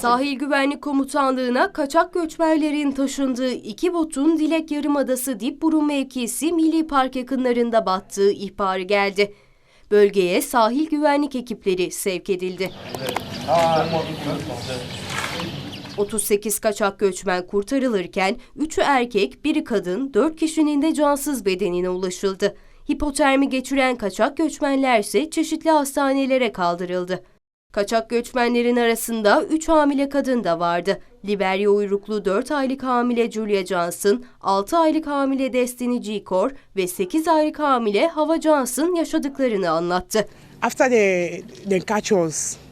Sahil Güvenlik Komutanlığı'na kaçak göçmenlerin taşındığı iki botun Dilek Yarımadası Dipburun mevkisi Milli Park yakınlarında battığı ihbarı geldi. Bölgeye sahil güvenlik ekipleri sevk edildi. 38 kaçak göçmen kurtarılırken 3'ü erkek, biri kadın, 4 kişinin de cansız bedenine ulaşıldı. Hipotermi geçiren kaçak göçmenler ise çeşitli hastanelere kaldırıldı. Kaçak göçmenlerin arasında 3 hamile kadın da vardı. Liberya uyruklu 4 aylık hamile Julia Johnson, 6 aylık hamile Destiny G. ve 8 aylık hamile Hava Johnson yaşadıklarını anlattı. After they, they catch us.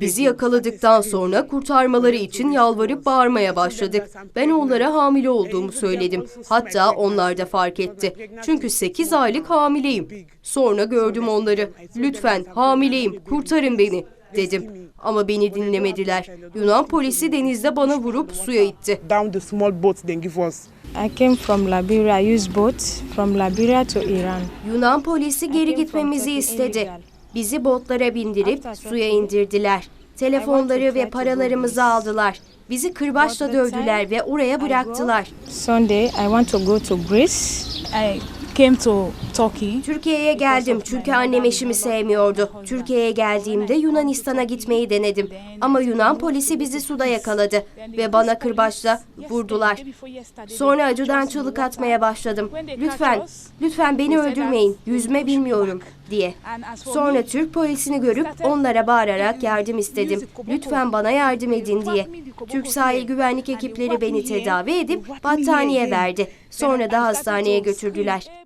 Bizi yakaladıktan sonra kurtarmaları için yalvarıp bağırmaya başladık. Ben onlara hamile olduğumu söyledim. Hatta onlar da fark etti. Çünkü 8 aylık hamileyim. Sonra gördüm onları. Lütfen hamileyim, kurtarın beni dedim. Ama beni dinlemediler. Yunan polisi denizde bana vurup suya itti. I came from Liberia, used boat from Liberia to Iran. Yunan polisi geri gitmemizi istedi. Bizi botlara bindirip suya indirdiler. Telefonları ve paralarımızı aldılar. Bizi kırbaçla dövdüler ve oraya bıraktılar. Sunday, I want to go to Greece. I came to Turkey. Türkiye'ye geldim çünkü annem eşimi sevmiyordu. Türkiye'ye geldiğimde Yunanistan'a gitmeyi denedim. Ama Yunan polisi bizi suda yakaladı ve bana kırbaçla vurdular. Sonra acıdan çığlık atmaya başladım. Lütfen, lütfen beni öldürmeyin, yüzme bilmiyorum diye. Sonra Türk polisini görüp onlara bağırarak yardım istedim. Lütfen bana yardım edin diye. Türk sahil güvenlik ekipleri beni tedavi edip battaniye verdi. Sonra da hastaneye götürdüler.